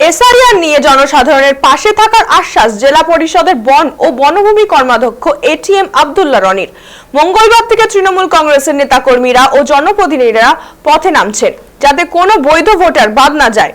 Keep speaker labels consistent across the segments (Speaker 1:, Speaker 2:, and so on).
Speaker 1: এসআরিয়ার নিয়ে জনসাধারণের পাশে থাকার আশ্বাস জেলা পরিষদের বন ও বনভূমি কর্মাধ্যক্ষ এটিএম আবদুল্লা রনির। মঙ্গলবার থেকে তৃণমূল কংগ্রেসের নেতাকর্মীরা ও জনপ্রতিনিধিরা পথে নামছেন যাতে কোনো বৈধ ভোটার বাদ না যায়।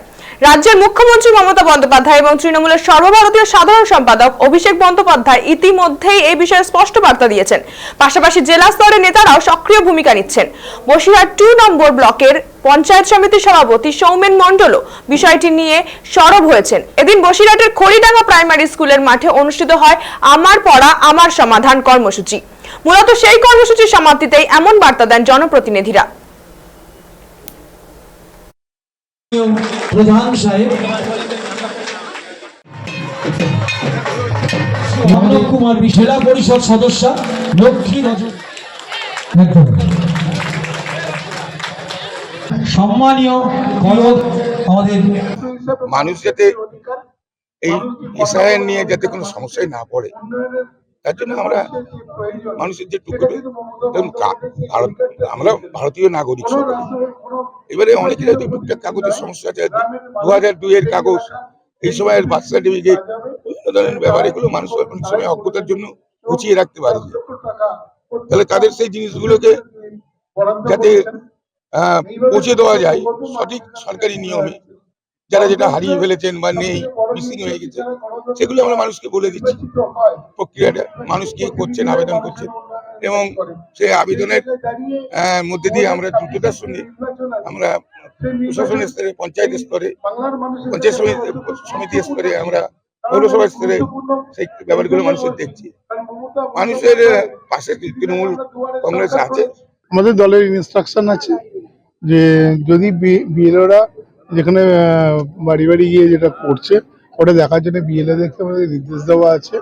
Speaker 1: রাজ্যের মুখ্যমন্ত্রী মমতা বন্দ্যোপাধ্যায় এবং তৃণমূলের সর্বভারতীয় সাধারণ সম্পাদক অভিষেক বন্দ্যোপাধ্যায় ইতিমধ্যেই এই বিষয়ে স্পষ্ট বার্তা দিয়েছেন। পাশাপাশি জেলা স্তরের নেতারাও সক্রিয় ভূমিকা নিচ্ছেন। বসিরহাট টু নম্বর ব্লকের পঞ্চায়েত সমিতির সভাপতি সৌমেন মণ্ডলও বিষয়টি নিয়ে সরব হয়েছেন। এদিন বসিরহাটের খড়িডাঙ্গা প্রাইমারি স্কুলের মাঠে অনুষ্ঠিত হয় আমার পড়া, আমার সমাধান কর্মসূচি। মূলত সেই কর্মসূচির সমাপ্তিতেই এমন বার্তা দেন জনপ্রতিনিধিরা।
Speaker 2: প্রধান সাহেব। কুমার জেলা পরিষদ সদস্য, লক্ষ্মী সম্মানীয় আমাদের
Speaker 3: মানুষ যাতে এই এসআইআর নিয়ে যাতে কোনো সমস্যায় না পড়ে, তার জন্য আমরা মানুষের যে টুকরো কা- আমরা ভারতীয় নাগরিক এবারে অনেকের হয়তো টুকটাক কাগজের সমস্যা আছে দু হাজার দুইয়ের কাগজ, এই সময়ের বার্থ সার্টিফিকেট ধরনের ব্যাপার এগুলো মানুষ অনেক সময় অজ্ঞতার জন্য গুছিয়ে রাখতে পারে তাহলে তাদের সেই জিনিসগুলোকে যাতে পৌঁছে দেওয়া যায় সঠিক সরকারি নিয়মে, যারা যেটা হারিয়ে ফেলেছেন বা নেই, মিসিং হয়ে গেছে, সেগুলো আমরা মানুষকে বলে দিচ্ছি। প্রক্রিয়াটা মানুষ কি করছেন, আবেদন করছেন? এবং সেই আবেদনের মধ্যে দিয়ে আমরা দ্রুততার সঙ্গে আমরা প্রশাসনের স্তরে, পঞ্চায়েত স্তরে, পঞ্চায়েত সমিতি স্তরে আমরা পৌরসভা স্তরে সেই ব্যাপারগুলো মানুষের দেখছি। মানুষের পাশে তৃণমূল কংগ্রেস আছে?
Speaker 4: আমাদের দলের ইনস্ট্রাকশন আছে যে যদি বিএলওরা যেখানে বাড়ি বাড়ি গিয়ে যেটা করছে, ওটা দেখার জন্য বিএলও দেখতে আমাদের নির্দেশ দেওয়া আছে।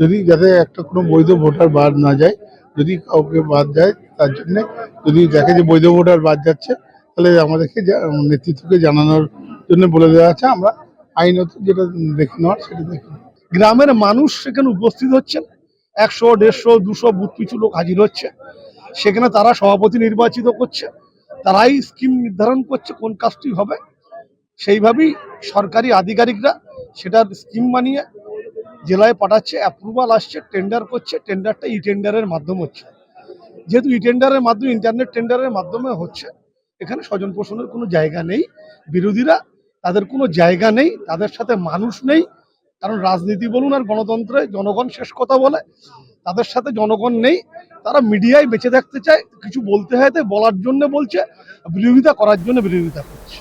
Speaker 4: যদি যাতে একটা কোনো বৈধ ভোটার বাদ না যায় যদি কাউকে বাদ যায়, তার জন্য যদি দেখে যে বৈধ ভোটার বাদ যাচ্ছে, তাহলে আমাদেরকে নেতৃত্বকে জানানোর জন্য বলে দেওয়া আছে। আমরা আইনত যেটা দেখে নেওয়ার সেটা দেখে গ্রামের মানুষ সেখানে উপস্থিত হচ্ছেন। একশো, দেড়শো, দুশো বুথ পিছু লোক হাজির হচ্ছে। সেখানে তারা সভাপতি নির্বাচিত করছে। তারাই স্কিম নির্ধারণ করছে কোন কাজটি হবে। সেইভাবেই সরকারি আধিকারিকরা সেটার স্কিম বানিয়ে জেলায় পাঠাচ্ছে অ্যাপ্রুভাল আসছে টেন্ডার করছে টেন্ডারটা ই টেন্ডারের মাধ্যমে হচ্ছে। যেহেতু ই টেন্ডারের মাধ্যমে ইন্টারনেট টেন্ডারের মাধ্যমে হচ্ছে, এখানে স্বজন পোষণের কোনো জায়গা নেই। বিরোধীরা তাদের কোনো জায়গা নেই, তাদের সাথে মানুষ নেই। কারণ রাজনীতি বলুন আর গণতন্ত্রে জনগণ শেষ কথা বলে, তাদের সাথে জনগণ নেই। তারা মিডিয়ায় বেঁচে থাকতে চায়, কিছু বলতে হয়, বলার জন্য বলছে, বিরোধিতা করার জন্য বিরোধিতা করছে।